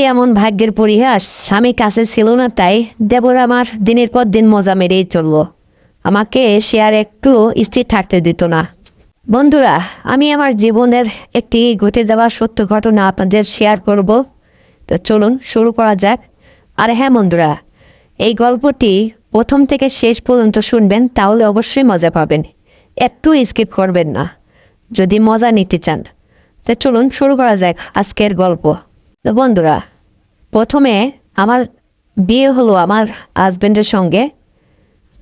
এমন ভাগ্যের পরিহাস স্বামী কাছে ছিল না তাই দেবর আমার দিনের পর দিন মজা মেরেই চলল। আমাকে সে আর একটু স্থির থাকতে দিত না। বন্ধুরা, আমি আমার জীবনের একটি ঘটে যাওয়া সত্য ঘটনা আপনাদের শেয়ার করব। তো চলুন শুরু করা যাক। আর হ্যাঁ বন্ধুরা, এই গল্পটি প্রথম থেকে শেষ পর্যন্ত শুনবেন, তাহলে অবশ্যই মজা পাবেন। একটু স্কিপ করবেন না, যদি মজা নিতে চান। তো চলুন শুরু করা যাক আজকের গল্প। বন্ধুরা, প্রথমে আমার বিয়ে হলো আমার হাজব্যান্ডের সঙ্গে।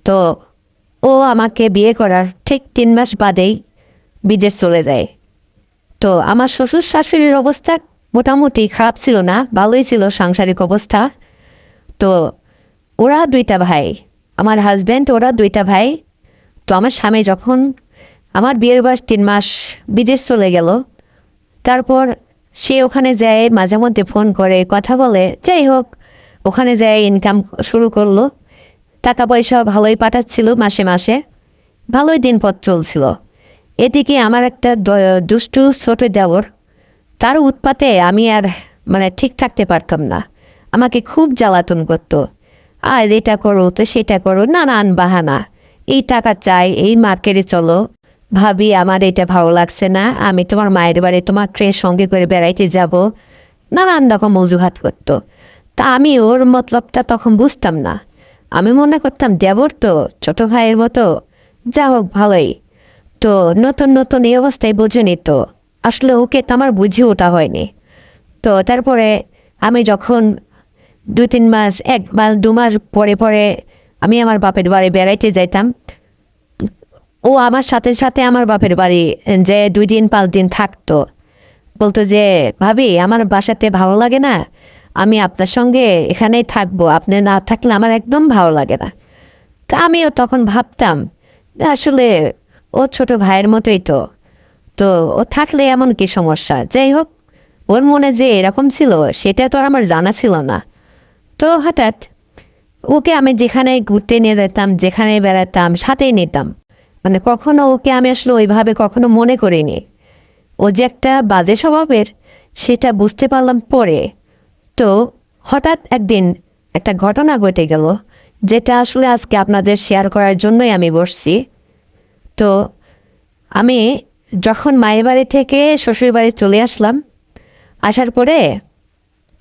তো ও আমাকে বিয়ে করার ঠিক তিন মাস বাদেই বিদেশ চলে যায়। তো আমার শ্বশুর শাশুড়ির অবস্থা মোটামুটি খারাপ ছিল না, ভালোই ছিল সাংসারিক অবস্থা। তো ওরা দুইটা ভাই, আমার হাজব্যান্ড ওরা দুইটা ভাই। তো আমার স্বামী যখন আমার বিয়ের বয়স তিন মাস বিদেশ চলে গেল, তারপর সে ওখানে যায়, মাঝে মধ্যে ফোন করে, কথা বলে, যাই হোক, ওখানে যায় ইনকাম শুরু করল। টাকা পয়সা ভালোই পাঠাচ্ছিল মাসে মাসে, ভালোই দিনপথ চলছিল। এদিকে আমার একটা দুষ্টু ছোট দেওর, তার উৎপাতে আমি আর মানে ঠিক থাকতে পারতাম না। আমাকে খুব জ্বালাতন করতো। আর এটা করো, তো সেটা করো, নানান বাহানা। এই টাকা চাই, এই মার্কেটে চলো ভাবি, আমার এটা ভালো লাগছে না। আমি তোমার মায়ের বাড়ি তোমার ট্রেন সঙ্গে করে বেড়াইতে যাব। নানান রকম অজুহাত করতো। তা আমি ওর মতলবটা তখন বুঝতাম না। আমি মনে করতাম, দেবর তো ছোট ভাইয়ের মতো। যা হোক, ভালোই। তো নতুন নতুন এই অবস্থায় বোঝেনি তো আসলে ওকে তো আমার বুঝে ওঠা হয়নি। তো তারপরে আমি যখন দু তিন মাস, এক মাস, দু মাস পরে পরে আমি আমার বাপের বাড়ি বেড়াইতে যাইতাম ও আমার সাথে সাথে আমার বাপের বাড়ি, যে দুই দিন, পাঁচ দিন থাকতো। বলতো যে, ভাবি, আমার বাসাতে ভালো লাগে না। আমি আপনার সঙ্গে এখানেই থাকব। আপনি না থাকলে আমার একদম ভালো লাগে না। তা আমিও তখন ভাবতাম, আসলে ও ছোট ভাইয়ের মতোই তো। তো ও থাকলে এমন কি সমস্যা? যাই হোক, ওর মনে যে এরকম ছিল, সেটা তো আর আমার জানা ছিল না। তো হঠাৎ ওকে আমি যেখানে ঘুরতে নিয়ে যেতাম যেখানে বেড়াতাম, সাথেই নিতাম। মানে কখনো ওকে আমি আসলে ওইভাবে কখনো মনে করিনি। ও যে একটা বাজে স্বভাবের, সেটা বুঝতে পারলাম পরে। তো হঠাৎ একদিন একটা ঘটনা ঘটে গেল, যেটা আসলে আজকে আপনাদের শেয়ার করার জন্যই আমি বসছি। তো আমি যখন মায়ের বাড়ি থেকে শ্বশুর বাড়ি চলে আসলাম, আসার পরে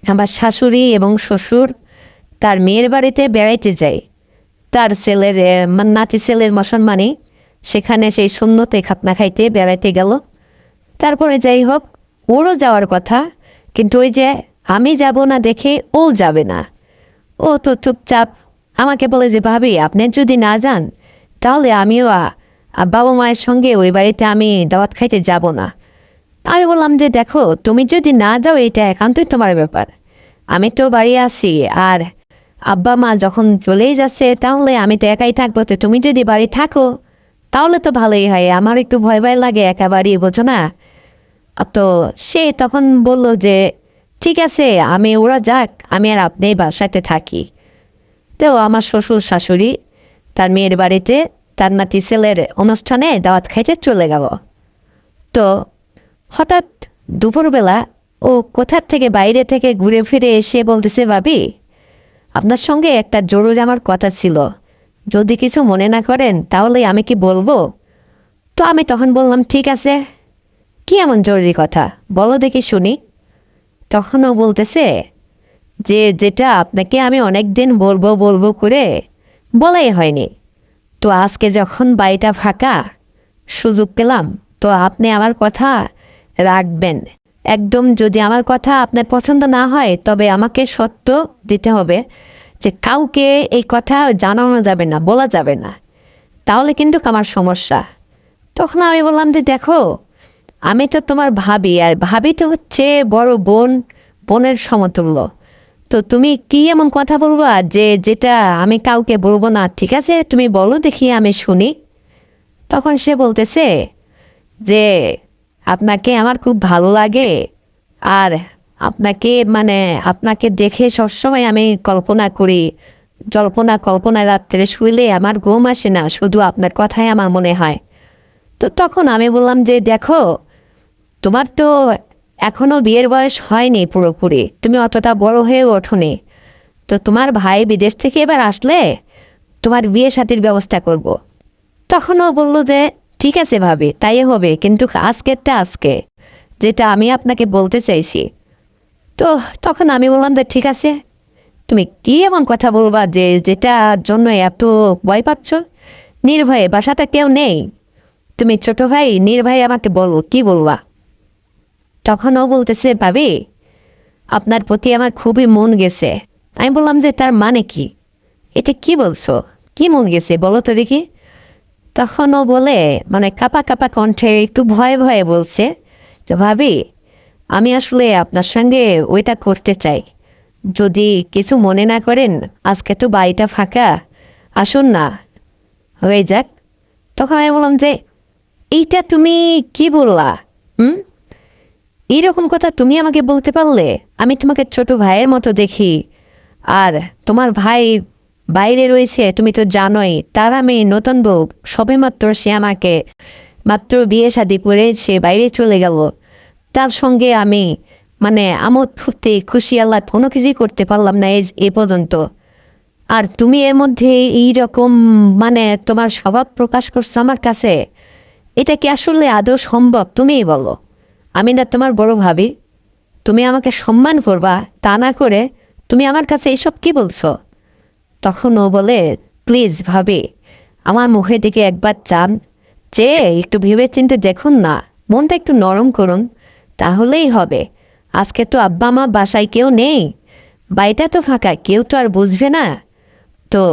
আমার শাশুড়ি এবং শ্বশুর তার মেয়ের বাড়িতে বেড়াইতে যাই। তার ছেলের নাতি ছেলের মুসলমানি সেখানে সেই শূন্যতে খাতনা খাইতে বেড়াইতে গেল। তারপরে যাই হোক, ওরও যাওয়ার কথা, কিন্তু ওই যে, আমি যাব না দেখে ও যাবে না। ও তো চুপচাপ, আমাকে বলে যে, ভাবি, আপনি যদি না যান, তাহলে আমিও বাবা মায়ের সঙ্গে ওই বাড়িতে আমি দাওয়াত খাইতে যাব না। আমি বললাম যে, দেখো, তুমি যদি না যাও, এটা একান্তই তোমার ব্যাপার। আমি তো বাড়ি আছি, আর আব্বা মা যখন চলেই যাচ্ছে, তাহলে আমি তো একাই থাকব। তো তুমি যদি বাড়ি থাকো তাহলে তো ভালোই হয়, আমার একটু ভয় ভয় লাগে একা বাড়ি বোঝো না? তো সে তখন বলল যে, ঠিক আছে, আমি, ওরা যাক, আমি আর আপনি বাসাতে থাকি। তো আমার শ্বশুর শাশুড়ি, তার মেয়ের বাড়িতে, তার নাতি ছেলের অনুষ্ঠানে দাওয়াত খাইতে চলে গেল। তো হঠাৎ দুপুরবেলা ও কোথার থেকে বাইরে থেকে ঘুরে ফিরে এসে বলতেছে, ভাবি, আপনার সঙ্গে একটা জরুরি আমার কথা ছিল। যদি কিছু মনে না করেন, তাহলে আমি কি বলব? তো আমি তখন বললাম, ঠিক আছে। কি এমন জরুরি কথা? বলো দেখি শুনি। তখন ও বলতেছে যে, যেটা আপনাকে আমি অনেক দিন বলব বলব করে বলাই হয়নি। তো আজকে যখন বাড়িটা ফাঁকা, সুযোগ পেলাম, তো আপনি আমার কথা রাখবেন। একদম যদি আমার কথা আপনার পছন্দ না হয়, তবে আমাকে সত্য দিতে হবে। যে কাউকে এই কথা জানানো যাবে না, বলা যাবে না, তাহলে কিন্তু আমার সমস্যা। তখন আমি বললাম যে দেখো, আমি তো তোমার ভাবি, আর ভাবি তো হচ্ছে বড় বোন, বোনের সমতুল্য। তো তুমি কি এমন কথা বলবা যে যেটা আমি কাউকে বলব না, ঠিক আছে, তুমি বলো দেখি, আমি শুনি। তখন সে বলতেছে যে, আপনাকে আমার খুব ভালো লাগে, আর আপনাকে মানে আপনাকে দেখে সবসময় আমি কল্পনা করি। জল্পনা, কল্পনা রাত্রে শুইলে আমার ঘুম আসে না, শুধু আপনার কথাই আমার মনে হয়। তো তখন আমি বললাম যে, দেখো, তোমার তো এখনও বিয়ের বয়স হয়নি পুরোপুরি, তুমি অতটা বড় হয়ে ওঠোনি। তো তোমার ভাই বিদেশ থেকে এবার আসলে তোমার বিয়ে সাথীর ব্যবস্থা করব। তখনও বলল যে, ঠিক আছে ভাবি তাই হবে, কিন্তু আজকেরটা আজকে, যেটা আমি আপনাকে বলতে চাইছি। তো তখন আমি বললাম যে, ঠিক আছে, তুমি কি এমন কথা বলবা যে যেটার জন্য এত ভয় পাচ্ছ? নির্ভয়ে বাসাতে কেউ নেই। তুমি ছোট ভাই, নির্ভয়ে আমাকে বলো, কি বলবা? তখন ও বলতেছে, ভাবি, আপনার প্রতি আমার খুবই মন গেছে। আমি বললাম যে, তার মানে কি? এটা কি বলছো? কি মন গেছে? বলো তো দেখি। তখন ও বলে মানে কাপা কাপা কণ্ঠে একটু ভয়ে ভয়ে বলছে যে, ভাবি আমি আসলে আপনার সঙ্গে ওইটা করতে চাই। যদি কিছু মনে না করেন, আজকে তো বাড়িটা ফাঁকা, আসুন না। হয়ে যাক। তখন আমি বললাম যে, এইটা তুমি কি বললা? হুম? এইরকম কথা তুমি আমাকে বলতে পারলে, আমি তোমাকে ছোট ভাইয়ের মতো দেখি। আর তোমার ভাই বাইরে রয়েছে, তুমি তো জানোই, তার আমি নতুন বউ। সবেমাত্র সে আমাকে, মাত্র বিয়ে শাদি করে সে বাইরে চলে গেল। তার সঙ্গে আমি মানে আমোদ ফুর্তি খুশি আল্লাহ কোনো কিছুই করতে পারলাম না এই এ পর্যন্ত। আর তুমি এর মধ্যে এই রকম মানে তোমার স্বভাব প্রকাশ করছ আমার কাছে, এটা কি আসলে আদৌ সম্ভব? তুমিই বলো। আমি না তোমার বড় ভাবি। তুমি আমাকে সম্মান করবা, তা না করে তুমি আমার কাছে এইসব কি বলছো? তখন ও বলে, প্লিজ ভাবি, আমার মুখের দিকে একবার চান। যে একটু ভেবে চিনতে দেখুন না। মনটা একটু নরম করুন। তাহলেই হবে। আজকে তো আব্বা মা বাসায় কেউ নেই। বাড়িটা তো ফাঁকা, কেউ তো আর বুঝবে না। তো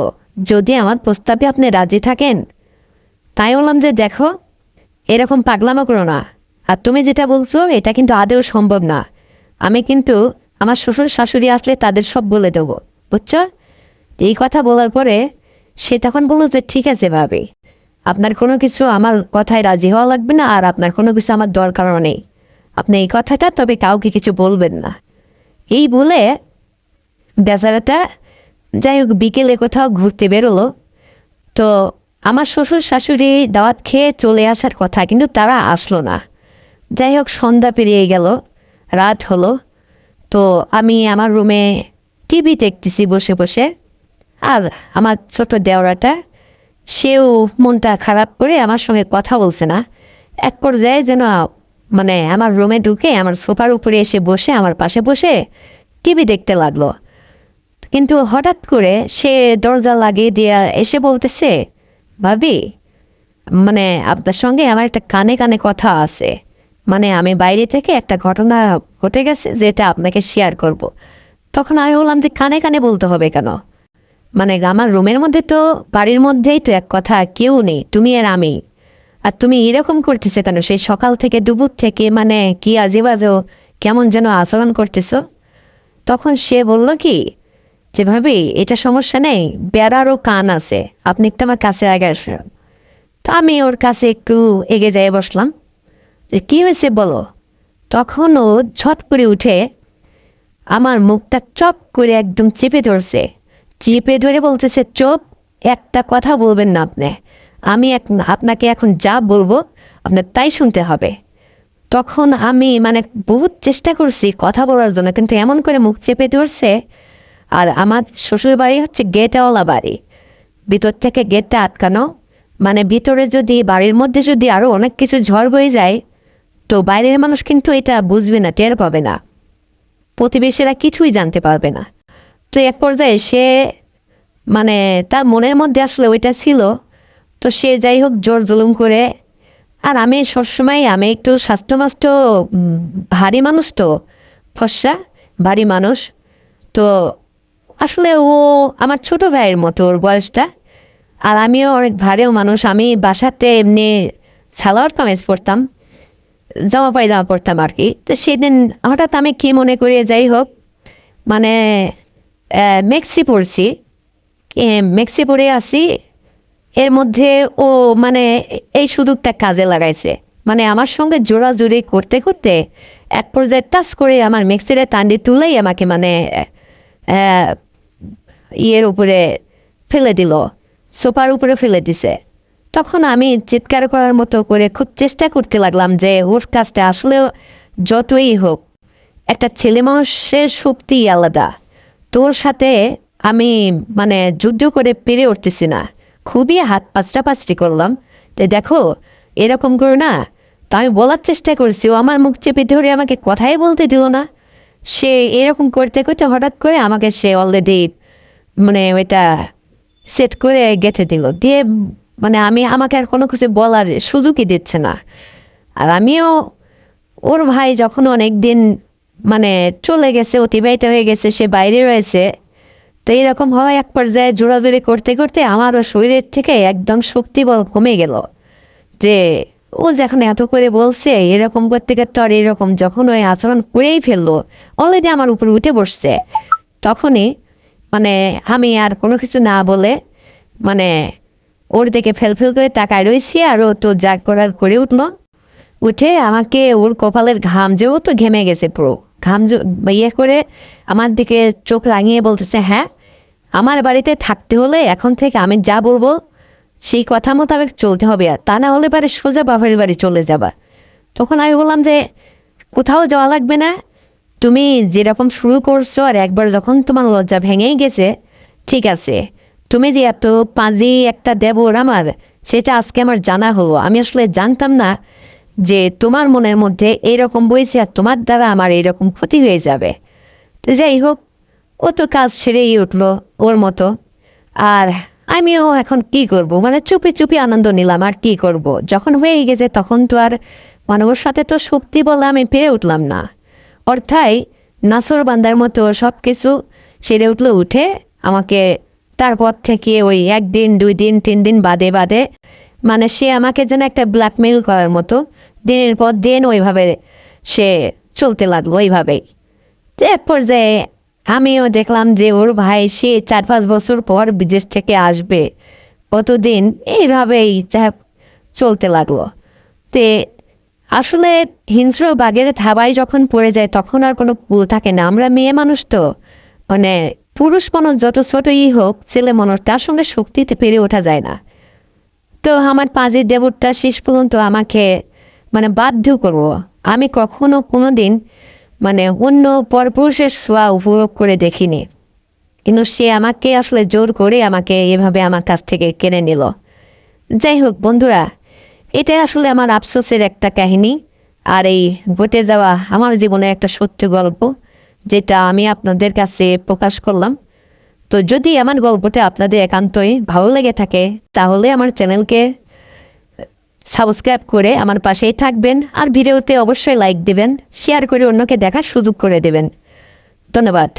যদি আমার প্রস্তাবে আপনি রাজি থাকেন, তাই বললাম যে দেখো, এরকম পাগলামো করো না। আর তুমি যেটা বলছো, এটা কিন্তু আদেও সম্ভব না। আমি কিন্তু আমার শ্বশুর শাশুড়ি আসলে তাদের সব বলে দেবো, বুঝছ? এই কথা বলার পরে সে তখন বলল যে ঠিক আছে ভাবি, আপনার কোনো কিছু আমার কথায় রাজি হওয়া লাগবে না আর আপনার কোনো কিছু আমার দরকারও নেই। আপনি এই কথাটা, তবে কাউকে কিছু বলবেন না। এই বলে বেচারাটা যাই হোক বিকেলে কোথাও ঘুরতে বেরোলো। তো আমার শ্বশুর শাশুড়ি দাওয়াত খেয়ে চলে আসার কথা, কিন্তু তারা আসলো না। যাই হোক সন্ধ্যা পেরিয়ে গেল, রাত হলো। তো আমি আমার রুমে টিভি দেখতেছি বসে বসে। আর আমার ছোট দেওরাটা, সেও মনটা খারাপ করে আমার সঙ্গে কথা বলছে না। এক পর্যায়ে যেন মানে আমার রুমে ঢুকে আমার সোফার উপরে এসে বসে, আমার পাশে বসে টিভি দেখতে লাগল। কিন্তু হঠাৎ করে সে দরজা লাগিয়ে দিয়ে এসে বলতেছে, ভাবি মানে আপনার সঙ্গে আমার একটা কানে কানে কথা আছে। মানে আমি বাইরে থেকে একটা ঘটনা ঘটে গেছে যেটা আপনাকে শেয়ার করব। তখন আমি বললাম যে কানে কানে বলতে হবে কেন? মানে আমার রুমের মধ্যে তো, বাড়ির মধ্যেই তো এক কথা, কেউ নেই, তুমি আর আমি। আর তুমি এরকম করতেছো কেন? সেই সকাল থেকে দুপুর থেকে মানে কি আজে বাজেও কেমন যেন আচরণ করতেছো? তখন সে বলল কি, যে ভাবি, এটা সমস্যা নেই, বেড়ারও কান আছে, আপনি একটু আমার কাছে আগে আসবেন তো আমি ওর কাছে একটু এগে যেয়ে বসলাম। যে কী হয়েছে বলো? তখন ও ঝট করে উঠে আমার মুখটা চপ করে একদম চেপে ধরছে। চেপে ধরে বলতেছে, চোপ, একটা কথা বলবেন না আপনি। আমি এক আপনাকে এখন যা বলব আপনার তাই শুনতে হবে। তখন আমি মানে বহুত চেষ্টা করছি কথা বলার জন্য, কিন্তু এমন করে মুখ চেপে ধরছে, আর আমার শ্বশুর বাড়ি হচ্ছে গেটওয়ালা বাড়ি। ভিতর থেকে গেটটা আটকানো মানে ভিতরে যদি, বাড়ির মধ্যে যদি আরও অনেক কিছু ঝড় বয়ে যায়, তো বাইরের মানুষ কিন্তু এটা বুঝবে না, টের পাবে না। প্রতিবেশীরা কিছুই জানতে পারবে না। তো এক পর্যায়ে সে মানে তার মনের মধ্যে আসলে ওইটা ছিল তো সে যাই হোক জোর জুলুম করে। আর আমি সবসময় আমি একটু স্বাস্থ্যমাস্ত ভারী মানুষ তো ফর্সা ভারী মানুষ। তো আসলে ও আমার ছোট ভাইয়ের মতো ওর বয়সটা। আর আমিও অনেক ভারীও মানুষ আমি বাসাতে এমনি সালোয়ার কামিজ পরতাম জামা পায়জামা পরতাম আর কি। তো সেদিন হঠাৎ আমি কী মনে করি যাই হোক মানে মেক্সি পরছি। এ, মেক্সি পরে আসি এর মধ্যে ও মানে এই সুযোগটা কাজে লাগাইছে। মানে আমার সঙ্গে জোড়াজুড়ি করতে করতে এক পর্যায়ে টাচ করে আমার মেক্সিরে টান্ডি তুলেই আমাকে মানে ইয়ের উপরে ফেলে দিল, সোফার উপরে ফেলে দিছে। তখন আমি চিৎকার করার মতো করে খুব চেষ্টা করতে লাগলাম যে ওর কাজটা আসলেও যতই হোক, একটা ছেলে মানুষের শক্তি আলাদা। তোর সাথে আমি মানে যুদ্ধ করে পেরে উঠতেছি না। খুবই হাত পাঁচটা পাঁচটি করলাম। তো দেখো, এরকম করো না। তো আমি বলার চেষ্টা করছি, ও আমার মুখ চেপে ধরে আমাকে কথাই বলতে দিল না। সে এরকম করতে করতে হঠাৎ করে আমাকে সে অলরেডি মানে ওইটা সেট করে গেঁথে দিল। দিয়ে মানে আমি, আমাকে আর কোনো কিছু বলার সুযোগই দিচ্ছে না। আর আমিও, ওর ভাই যখন অনেক দিন মানে চলে গেছে, অতিবাহিত হয়ে গেছে, সে বাইরে রয়েছে তো এরকম হয় এক পর্যায়ে জোড়াজুড়ি করতে করতে আমারও শরীরের থেকে একদম শক্তি বল কমে গেল। যে, ও যখন এত করে বলছে, এরকম করতে করতে আর এরকম যখন ওই আচরণ করেই ফেলল অলরেডি আমার উপর উঠে বসছে। তখনই মানে আমি আর কোনো কিছু না বলে মানে ওর দিকে ফেল ফেল করে তাকায় রয়েছি আর ও তো যা করার করে উঠল। উঠে আমাকে ওর কপালের ঘাম যে ও তো ঘেমে গেছে পুরো। ঘাম ইয়ে করে আমার দিকে চোখ রাঙিয়ে বলতেছে হ্যাঁ আমার বাড়িতে থাকতে হলে এখন থেকে আমি যা বলব, সেই কথা মোতাবেক চলতে হবে। আর তা না হলে পারে সোজা বাপের বাড়ি চলে যাবা। তখন আমি বললাম যে, কোথাও যাওয়া লাগবে না। তুমি যেরকম শুরু করছ আর একবার যখন তোমার লজ্জা ভেঙেই গেছে, ঠিক আছে। তুমি যে এত পাঁজি একটা দেবর আমার, সেটা আজকে আমার জানা হলো। আমি আসলে জানতাম না যে তোমার মনের মধ্যে এইরকম বইছে আর তোমার দ্বারা আমার এইরকম ক্ষতি হয়ে যাবে। তো যাই হোক, ও তো কাজ সেরেই উঠল ওর মতো। আর আমিও এখন কি করব? মানে চুপি চুপি আনন্দ নিলাম, আর কি করব? যখন হয়ে গেছে তখন তো আর মানে ওর সাথে তো শক্তি বলে আমি পেরে উঠলাম না। অর্থাৎ নাসর বান্দার মতো সব কিছু সেরে উঠল উঠে আমাকে তারপর থেকে ওই একদিন, দুই দিন, তিন দিন বাদে বাদে মানে সে আমাকে যেন একটা ব্ল্যাকমেল করার মতো, দিনের পর দিন ওইভাবে সে চলতে লাগল ওইভাবেই। এক পর্যায়ে আমিও দেখলাম যে ওর ভাই সে চার পাঁচ বছর পর বিদেশ থেকে আসবে, কতদিন এইভাবেই চলতে লাগল। তে আসলে হিংস্র বাঘের থাবায় যখন পড়ে যায় তখন আর কোনো ভুল থাকে না, আমরা মেয়ে মানুষ তো। মানে পুরুষ মানুষ যত ছোটই হোক, ছেলে মানুষ তার সঙ্গে শক্তিতে পেরে ওঠা যায় না। তো আমার পাঁচের দেবরটা শেষ পর্যন্ত আমাকে মানে বাধ্য করব। আমি কখনো কোনো দিন মানে অন্য পরপুরুষের সোয়া উপভোগ করে দেখিনি। কিন্তু সে আমাকে আসলে জোর করে আমাকে এভাবে আমার কাছ থেকে কেনে নিল। যাই হোক বন্ধুরা, এটা আসলে আমার আফসোসের একটা কাহিনী। আর এই ঘটে যাওয়া আমার জীবনের একটা সত্য গল্প, যেটা আমি আপনাদের কাছে প্রকাশ করলাম। তো যদি আমার গল্পটা আপনাদের একান্তই ভালো লেগে থাকে, তাহলে আমার চ্যানেলকে সাবস্ক্রাইব করে আমার পাশেই থাকবেন আর ভিডিওতে অবশ্যই লাইক দেবেন, শেয়ার করে অন্যকে দেখার সুযোগ করে দেবেন। ধন্যবাদ।